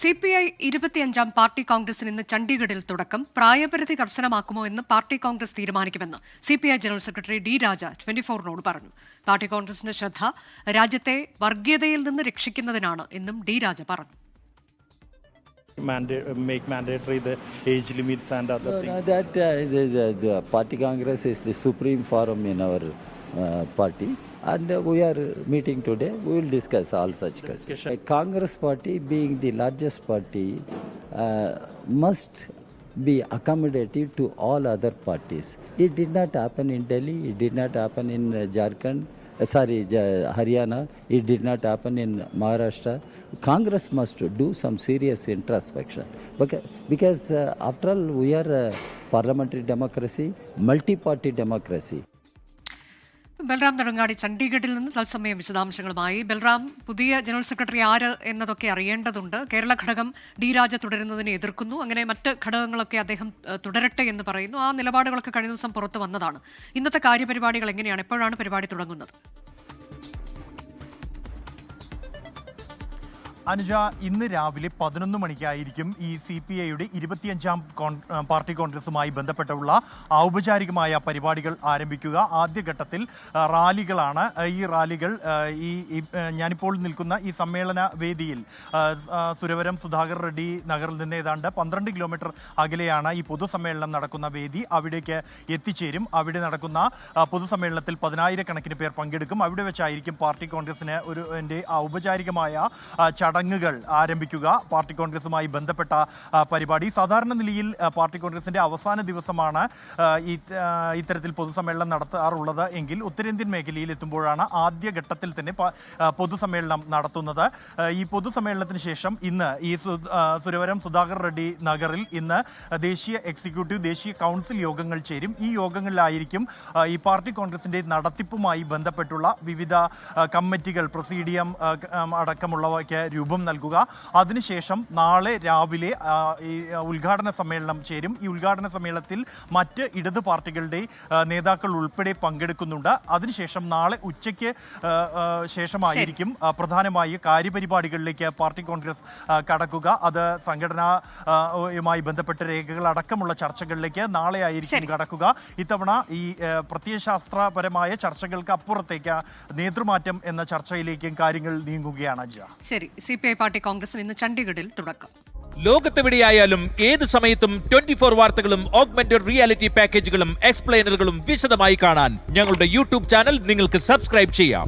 C P I ഇരുപത്തിയഞ്ചാം party കോൺഗ്രസിന് ഇന്ന് ചണ്ഡീഗഡിൽ തുടക്കം. പ്രായപരിധി കർശനമാക്കുമോ എന്ന് പാർട്ടി കോൺഗ്രസ് തീരുമാനിക്കുമെന്ന് C P I general secretary D Raja twenty ഫോറിനോട് പറഞ്ഞു. പാർട്ടി കോൺഗ്രസിന്റെ ശ്രദ്ധ രാജ്യത്തെ വർഗീയതയിൽ നിന്ന് രക്ഷിക്കുന്നതിനാണ് എന്നും ഡി രാജ പറഞ്ഞു. Manda- make mandatory the age limits and other No, things. no, that uh, the, the, the party congress is the supreme forum in our party and uh, we are meeting today. We will discuss all such questions congress party being the largest party uh, must be accommodative to all other parties. It did not happen in delhi. It did not happen in uh, jharkhand. Uh, sorry haryana. It did not happen in maharashtra. Congress must do some serious introspection. Because, because uh, after all we are a parliamentary democracy multi-party democracy Balram Nedungadi ചണ്ഡീഗഡിൽ നിന്ന് തത്സമയം വിശദാംശങ്ങളുമായി. ബൽറാം പുതിയ general secretary ആര് എന്നതൊക്കെ അറിയേണ്ടതുണ്ട്. കേരള ഘടകം D രാജ തുടരുന്നതിനെ എതിർക്കുന്നു. അങ്ങനെ മറ്റ് ഘടകങ്ങളൊക്കെ അദ്ദേഹം തുടരട്ടെ എന്ന് പറയുന്നു. ആ നിലപാടുകളൊക്കെ കഴിഞ്ഞ ദിവസം പുറത്തു വന്നതാണ്. ഇന്നത്തെ കാര്യപരിപാടികൾ എങ്ങനെയാണ്? എപ്പോഴാണ് പരിപാടി തുടങ്ങുന്നത്? അനുജ ഇന്ന് രാവിലെ പതിനൊന്ന് മണിക്കായിരിക്കും ഈ സി പി ഐയുടെ ഇരുപത്തിയഞ്ചാം പാർട്ടി കോൺഗ്രസുമായി ബന്ധപ്പെട്ടുള്ള ഔപചാരികമായ പരിപാടികൾ ആരംഭിക്കുക. ആദ്യഘട്ടത്തിൽ റാലികളാണ്. ഈ റാലികൾ ഈ ഞാനിപ്പോൾ നിൽക്കുന്ന ഈ സമ്മേളന വേദിയിൽ സുരവരം സുധാകർ റെഡ്ഡി നഗറിൽ നിന്ന് ഏതാണ്ട് പന്ത്രണ്ട് കിലോമീറ്റർ അകലെയാണ് ഈ പൊതുസമ്മേളനം നടക്കുന്ന വേദി. അവിടേക്ക് എത്തിച്ചേരും. അവിടെ നടക്കുന്ന പൊതുസമ്മേളനത്തിൽ പതിനായിരക്കണക്കിന് പേർ പങ്കെടുക്കും. അവിടെ വെച്ചായിരിക്കും പാർട്ടി കോൺഗ്രസിന് ഒരു ഔപചാരികമായ ആ, ചടങ്ങുകൾ ആരംഭിക്കുക. പാർട്ടി കോൺഗ്രസുമായി ബന്ധപ്പെട്ട പരിപാടി. സാധാരണ നിലയിൽ പാർട്ടി കോൺഗ്രസിന്റെ അവസാന ദിവസമാണ് ഇത്തരത്തിൽ പൊതുസമ്മേളനം നടത്താറുള്ളത് എങ്കിൽ ഉത്തരേന്ത്യൻ മേഖലയിൽ എത്തുമ്പോഴാണ് ആദ്യഘട്ടത്തിൽ തന്നെ പൊതുസമ്മേളനം നടത്തുന്നത്. ഈ പൊതുസമ്മേളനത്തിന് ശേഷം ഇന്ന് ഈ സുരവരം സുധാകർ റെഡ്ഡി നഗറിൽ ഇന്ന് ദേശീയ എക്സിക്യൂട്ടീവ് ദേശീയ കൗൺസിൽ യോഗങ്ങൾ ചേരും. ഈ യോഗങ്ങളിലായിരിക്കും ഈ പാർട്ടി കോൺഗ്രസിന്റെ നടത്തിപ്പുമായി ബന്ധപ്പെട്ടുള്ള വിവിധ കമ്മിറ്റികൾ പ്രൊസീഡിയം അടക്കമുള്ളവയ്ക്ക് രൂപം നൽകുക. അതിനുശേഷം നാളെ രാവിലെ ഈ ഉദ്ഘാടന സമ്മേളനം ചേരും. ഈ ഉദ്ഘാടന സമ്മേളനത്തിൽ മറ്റ് ഇടത് പാർട്ടികളുടെ നേതാക്കൾ ഉൾപ്പെടെ പങ്കെടുക്കുന്നുണ്ട്. അതിനുശേഷം നാളെ ഉച്ചയ്ക്ക് ശേഷമായിരിക്കും പ്രധാനമായി കാര്യപരിപാടികളിലേക്ക് പാർട്ടി കോൺഗ്രസ് കടക്കുക. അത് സംഘടനയുമായി ബന്ധപ്പെട്ട രേഖകൾ അടക്കമുള്ള ചർച്ചകളിലേക്ക് നാളെ ആയിരിക്കും കടക്കുക. ഇത്തവണ ഈ പ്രത്യയശാസ്ത്രപരമായ ചർച്ചകൾക്ക് അപ്പുറത്തേക്ക് നേതൃമാറ്റം എന്ന ചർച്ചയിലേക്കും കാര്യങ്ങൾ നീങ്ങുകയാണ് അജ. ശരി. സി പി ഐ പാർട്ടി കോൺഗ്രസിന് ഇന്ന് ചണ്ഡീഗഡിൽ തുടക്കം. ലോകത്തെവിടെയായാലും ഏത് സമയത്തും ട്വന്റി ഫോർ വാർത്തകളും ഓഗ്മെന്റഡ് റിയാലിറ്റി പാക്കേജുകളും എക്സ്പ്ലെയിനറുകളും വിശദമായി കാണാൻ ഞങ്ങളുടെ യൂട്യൂബ് ചാനൽ നിങ്ങൾക്ക് സബ്സ്ക്രൈബ് ചെയ്യാം.